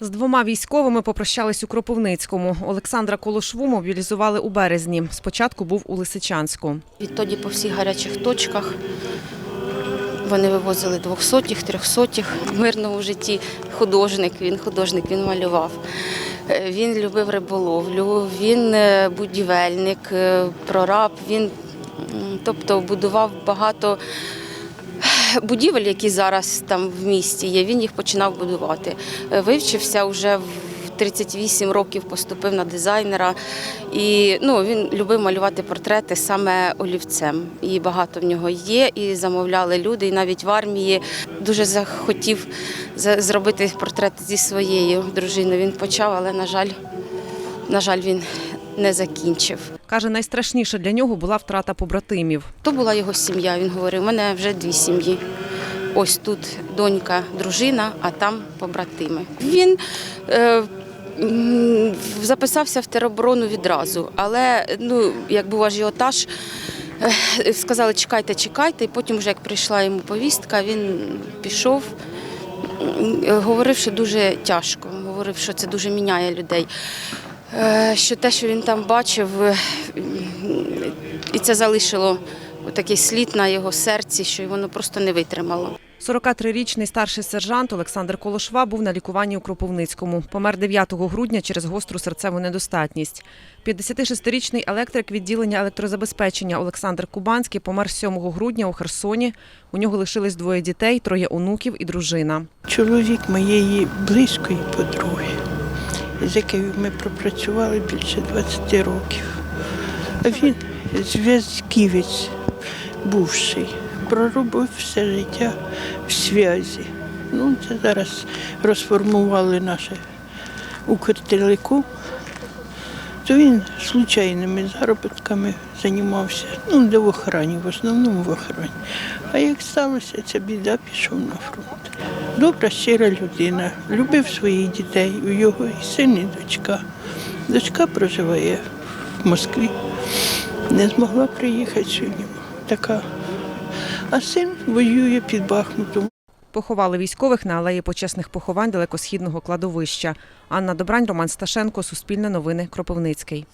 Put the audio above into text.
З двома військовими попрощались у Кропивницькому. Олександра Колошву мобілізували у березні. Спочатку був у Лисичанську. Відтоді по всіх гарячих точках вони вивозили двохсотих, трьохсотих. В мирному житті художник, він художник, він малював. Е, Він любив риболовлю, він е, будівельник, е, прораб, він тобто будував багато будівель, які зараз там в місті є, він їх починав будувати. Е, Вивчився вже в 38 років, поступив на дизайнера. І ну, він любив малювати портрети саме олівцем. І багато в нього є, і замовляли люди. І навіть в армії дуже захотів за- зробити портрет зі своєю дружиною. Він почав, але, на жаль, на жаль, він не закінчив. Каже, найстрашніше для нього була втрата побратимів. То була його сім'я. Він говорив, у мене вже дві сім'ї. Ось тут донька, дружина, а там побратими. Він е, записався в тероборону відразу, але ну, як був ажіотаж, е, сказали, чекайте, чекайте, і потім, вже як прийшла йому повістка, він пішов. Говорив, що дуже тяжко, говорив, що це дуже міняє людей. Е, Що те, що він там бачив, е, і це залишило такий слід на його серці, що воно просто не витримало. 43-річний старший сержант Олександр Колошва був на лікуванні у Кропивницькому. Помер 9 грудня через гостру серцеву недостатність. 56-річний електрик відділення електрозабезпечення Олександр Кубанський помер 7 грудня у Херсоні. У нього лишились двоє дітей, троє онуків і дружина. Чоловік моєї близької подруги, з якою ми пропрацювали більше 20 років. Він зв'язківець бувший, проробив все життя в зв'язі. Ну, це зараз розформували наше Укртелеком. То він случайними заробітками займався, ну, де в охрані, в основному в охрані. А як сталося, ця біда пішов на фронт. Добра, щира людина, любив своїх дітей, у його і син, і дочка. Дочка проживає в Москві, не змогла приїхати сьогодні. Така. А син воює під Бахмутом. Поховали військових на алеї почесних поховань далекосхідного кладовища. Анна Добрань, Роман Сташенко, Суспільне новини, Кропивницький.